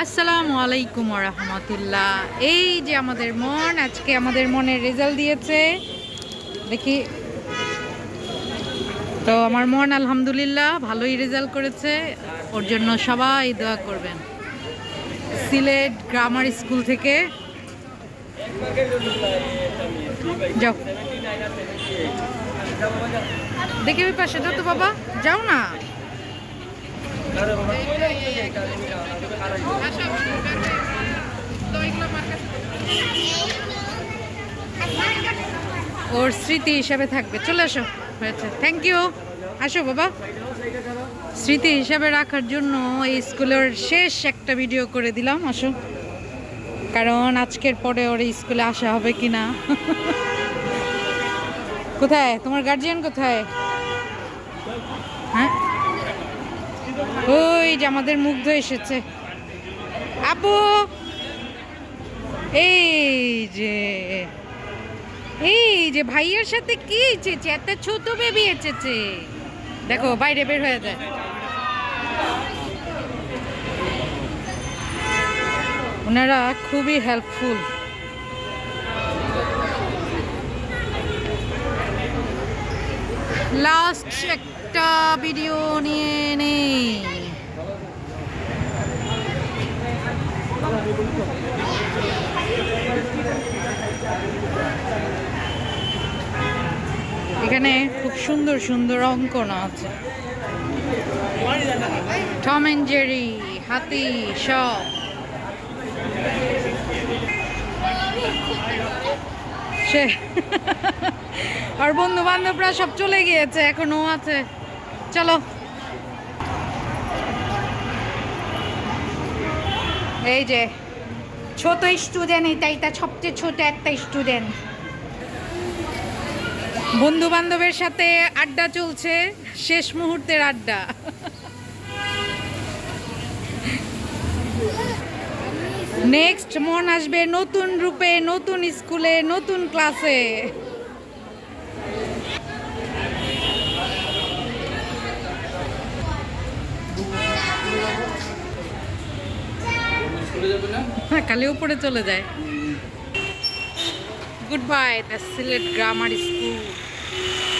আসসালামু আলাইকুম রহমতুল্লাহ এই যে আমাদের মন, আজকে আমাদের মনের রেজাল্ট দিয়েছে। দেখি। তো আমার মন আলহামদুলিল্লাহ ভালোই রেজাল্ট করেছে। ওর জন্য সবাই দোয়া করবেন। সিলেট গ্রামার স্কুল থেকে। যাও। দেখি ওই পাশে তো বাবা। যাও না। ওর স্মৃতি হিসাবে থাকবে। চলে আসো। হয়েছে। থ্যাংক ইউ আসো বাবা। স্মৃতি হিসাবে রাখার জন্য এই স্কুলের শেষ একটা ভিডিও করে দিলাম। আসো। কারণ আজকের পরে ওর স্কুলে আসা হবে কি না কোথায়? তোমার গার্জিয়ান কোথায়? হ্যাঁ? ওই যে আমাদের মুগ্ধ এসেছে। আপু এই যে। এই যে ভাইয়ের সাথে কি এসেছে এত ছোট বেবি এসেছে দেখো, বাইরে বের হয়ে যায়। ওনারা খুবই হেল্পফুল লাস্ট একটা ভিডিও নিয়ে নেই। এখানে খুব সুন্দর সুন্দর অঙ্কন আছে। টম অ্যান্ড জেরি হাতি সব সে আর বন্ধু বান্ধবরা সব চলে গিয়েছে, এখনও আছে। চলো। এই যে, ছোট স্টুডেন্ট এটা এটা সবচেয়ে ছোট একটা স্টুডেন্ট বন্ধু বান্ধবের সাথে আড্ডা চলছে, শেষ মুহূর্তের আড্ডা। নেক্সট মন আসবে নতুন রূপে, নতুন স্কুলে, নতুন ক্লাসে। হ্যাঁ কালি উপরে চলে যায়। Good bye the Sylhet grammar school Yeah.